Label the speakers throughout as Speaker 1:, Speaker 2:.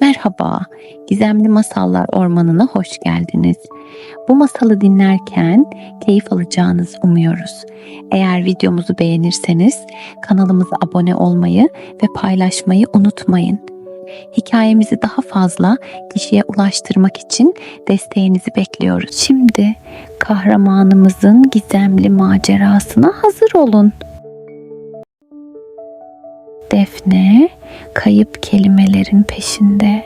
Speaker 1: Merhaba, Gizemli Masallar Ormanı'na hoş geldiniz. Bu masalı dinlerken keyif alacağınızı umuyoruz. Eğer videomuzu beğenirseniz kanalımıza abone olmayı ve paylaşmayı unutmayın. Hikayemizi daha fazla kişiye ulaştırmak için desteğinizi bekliyoruz. Şimdi kahramanımızın gizemli macerasına hazır olun. Defne kayıp kelimelerin peşinde.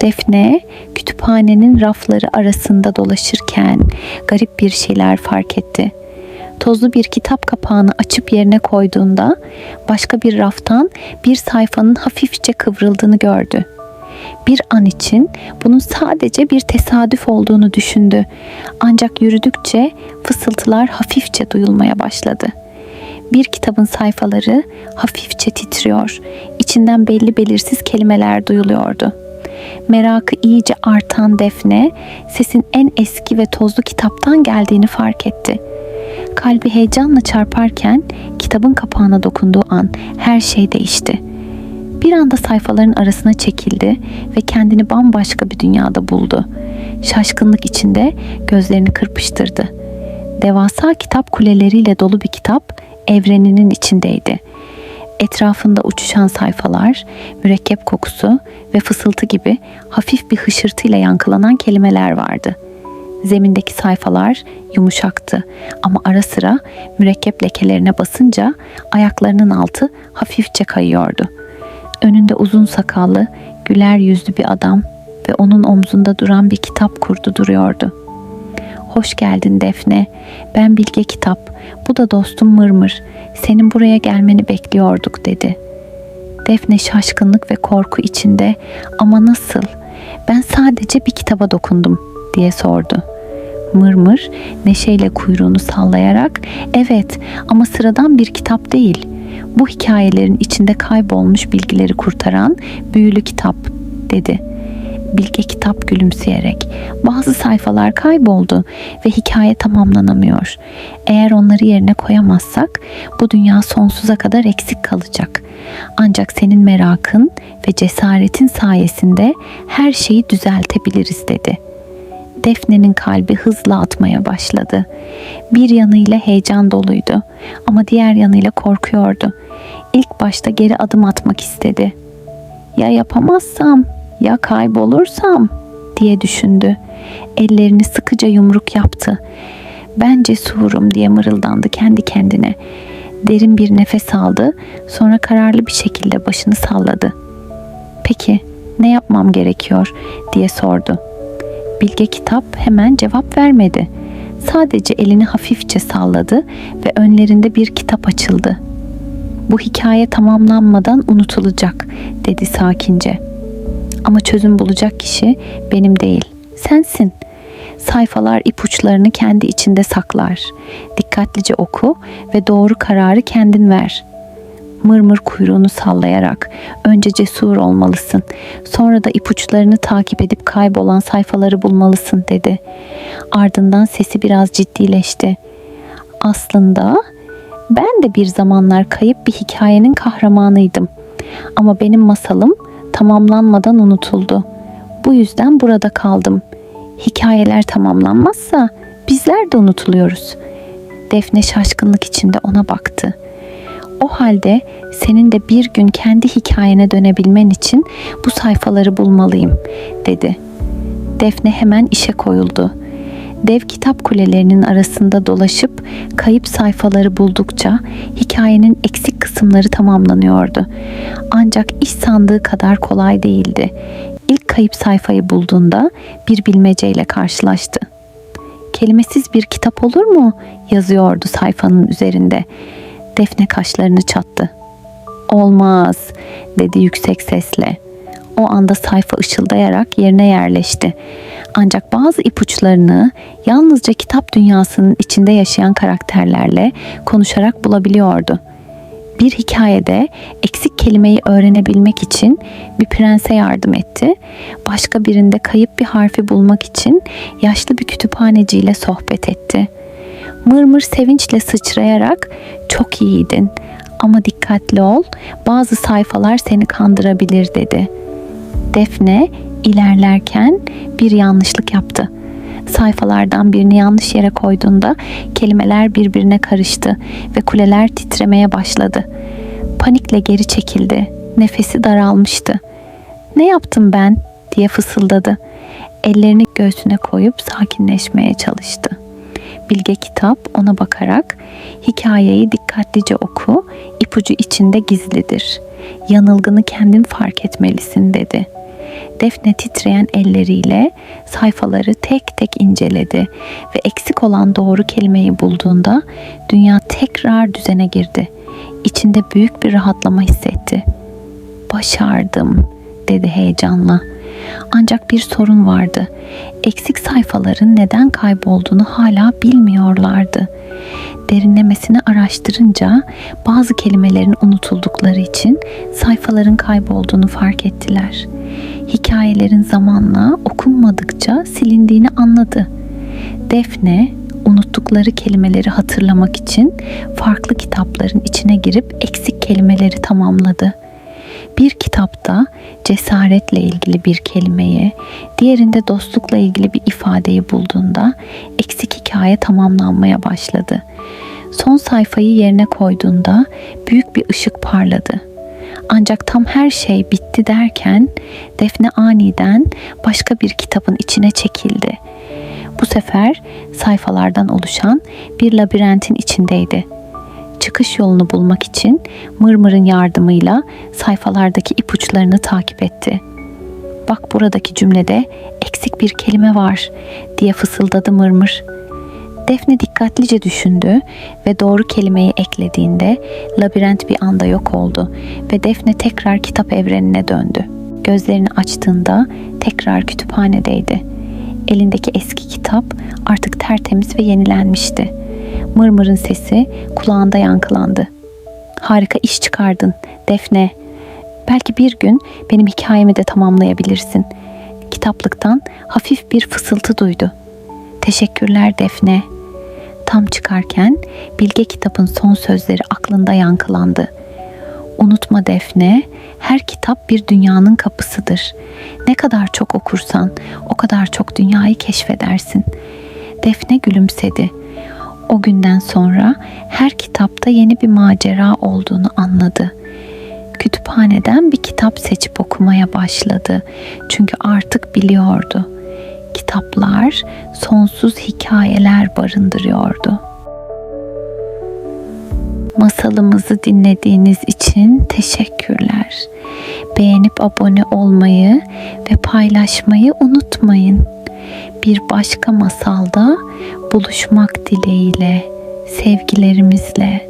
Speaker 1: Defne kütüphanenin rafları arasında dolaşırken garip bir şeyler fark etti. Tozlu bir kitap kapağını açıp yerine koyduğunda başka bir raftan bir sayfanın hafifçe kıvrıldığını gördü. Bir an için bunun sadece bir tesadüf olduğunu düşündü. Ancak yürüdükçe fısıltılar hafifçe duyulmaya başladı. Bir kitabın sayfaları hafifçe titriyor. İçinden belli belirsiz kelimeler duyuluyordu. Merakı iyice artan Defne, sesin en eski ve tozlu kitaptan geldiğini fark etti. Kalbi heyecanla çarparken kitabın kapağına dokunduğu an her şey değişti. Bir anda sayfaların arasına çekildi ve kendini bambaşka bir dünyada buldu. Şaşkınlık içinde gözlerini kırpıştırdı. Devasa kitap kuleleriyle dolu bir kitap evreninin içindeydi. Etrafında uçuşan sayfalar, mürekkep kokusu ve fısıltı gibi hafif bir hışırtıyla yankılanan kelimeler vardı. Zemindeki sayfalar yumuşaktı ama ara sıra mürekkep lekelerine basınca ayaklarının altı hafifçe kayıyordu. Önünde uzun sakallı, güler yüzlü bir adam ve onun omzunda duran bir kitap kurdu duruyordu. Hoş geldin Defne. Ben Bilge Kitap. Bu da dostum Mırmır. Senin buraya gelmeni bekliyorduk dedi. Defne şaşkınlık ve korku içinde ama nasıl? Ben sadece bir kitaba dokundum diye sordu. Mırmır neşeyle kuyruğunu sallayarak evet ama sıradan bir kitap değil. Bu hikayelerin içinde kaybolmuş bilgileri kurtaran büyülü kitap dedi.'' Bilge kitap gülümseyerek bazı sayfalar kayboldu ve hikaye tamamlanamıyor. Eğer onları yerine koyamazsak bu dünya sonsuza kadar eksik kalacak. Ancak senin merakın ve cesaretin sayesinde her şeyi düzeltebiliriz dedi. Defne'nin kalbi hızla atmaya başladı. Bir yanıyla heyecan doluydu ama diğer yanıyla korkuyordu. İlk başta geri adım atmak istedi. Ya yapamazsam ya kaybolursam diye düşündü. Ellerini sıkıca yumruk yaptı. Ben cesurum diye mırıldandı kendi kendine. Derin bir nefes aldı, sonra kararlı bir şekilde başını salladı. Peki ne yapmam gerekiyor diye sordu. Bilge kitap hemen cevap vermedi. Sadece elini hafifçe salladı ve önlerinde bir kitap açıldı. Bu hikaye tamamlanmadan unutulacak dedi sakince. Ama çözüm bulacak kişi benim değil, sensin. Sayfalar ipuçlarını kendi içinde saklar. Dikkatlice oku ve doğru kararı kendin ver. Mırmır kuyruğunu sallayarak önce cesur olmalısın. Sonra da ipuçlarını takip edip kaybolan sayfaları bulmalısın dedi. Ardından sesi biraz ciddileşti. Aslında ben de bir zamanlar kayıp bir hikayenin kahramanıydım. Ama benim masalım tamamlanmadan unutuldu. Bu yüzden burada kaldım. Hikayeler tamamlanmazsa bizler de unutuluyoruz. Defne şaşkınlık içinde ona baktı. O halde senin de bir gün kendi hikayene dönebilmen için bu sayfaları bulmalıyım, dedi. Defne hemen işe koyuldu dev kitap kulelerinin arasında dolaşıp kayıp sayfaları buldukça hikayenin eksik kısımları tamamlanıyordu. Ancak iş sandığı kadar kolay değildi. İlk kayıp sayfayı bulduğunda bir bilmeceyle karşılaştı. Kelimesiz bir kitap olur mu? yazıyordu sayfanın üzerinde. Defne kaşlarını çattı. Olmaz, dedi yüksek sesle. O anda sayfa ışıldayarak yerine yerleşti. Ancak bazı ipuçlarını yalnızca kitap dünyasının içinde yaşayan karakterlerle konuşarak bulabiliyordu. Bir hikayede eksik kelimeyi öğrenebilmek için bir prense yardım etti. Başka birinde kayıp bir harfi bulmak için yaşlı bir kütüphaneciyle sohbet etti. Mırmır sevinçle sıçrayarak çok iyiydin Ama dikkatli ol, bazı sayfalar seni kandırabilir dedi. Defne ilerlerken bir yanlışlık yaptı. Sayfalardan birini yanlış yere koyduğunda kelimeler birbirine karıştı ve kuleler titremeye başladı. Panikle geri çekildi. Nefesi daralmıştı. "Ne yaptım ben?" diye fısıldadı. Ellerini göğsüne koyup sakinleşmeye çalıştı. Bilge kitap ona bakarak hikayeyi dikkatlice oku, ipucu içinde gizlidir. Yanılgını kendin fark etmelisin dedi. Defne titreyen elleriyle sayfaları tek tek inceledi ve eksik olan doğru kelimeyi bulduğunda dünya tekrar düzene girdi. İçinde büyük bir rahatlama hissetti. Başardım dedi heyecanla. Ancak bir sorun vardı. Eksik sayfaların neden kaybolduğunu hala bilmiyorlardı. Derinlemesine araştırınca bazı kelimelerin unutuldukları için sayfaların kaybolduğunu fark ettiler. Hikayelerin zamanla okunmadıkça silindiğini anladı. Defne unuttukları kelimeleri hatırlamak için farklı kitapların içine girip eksik kelimeleri tamamladı. Bir kitapta cesaretle ilgili bir kelimeyi, diğerinde dostlukla ilgili bir ifadeyi bulduğunda eksik hikaye tamamlanmaya başladı. Son sayfayı yerine koyduğunda büyük bir ışık parladı. Ancak tam her şey bitti derken Defne aniden başka bir kitabın içine çekildi. Bu sefer sayfalardan oluşan bir labirentin içindeydi çıkış yolunu bulmak için Mırmır'ın yardımıyla sayfalardaki ipuçlarını takip etti. Bak buradaki cümlede eksik bir kelime var diye fısıldadı Mırmır. Defne dikkatlice düşündü ve doğru kelimeyi eklediğinde labirent bir anda yok oldu ve Defne tekrar kitap evrenine döndü. Gözlerini açtığında tekrar kütüphanedeydi. Elindeki eski kitap artık tertemiz ve yenilenmişti. Mırmır'ın sesi kulağında yankılandı. Harika iş çıkardın Defne. Belki bir gün benim hikayemi de tamamlayabilirsin. Kitaplıktan hafif bir fısıltı duydu. Teşekkürler Defne. Tam çıkarken Bilge kitabın son sözleri aklında yankılandı. Unutma Defne, her kitap bir dünyanın kapısıdır. Ne kadar çok okursan o kadar çok dünyayı keşfedersin. Defne gülümsedi o günden sonra her kitapta yeni bir macera olduğunu anladı. Kütüphaneden bir kitap seçip okumaya başladı. Çünkü artık biliyordu. Kitaplar sonsuz hikayeler barındırıyordu. Masalımızı dinlediğiniz için teşekkürler. Beğenip abone olmayı ve paylaşmayı unutmayın. Bir başka masalda buluşmak dileğiyle, sevgilerimizle.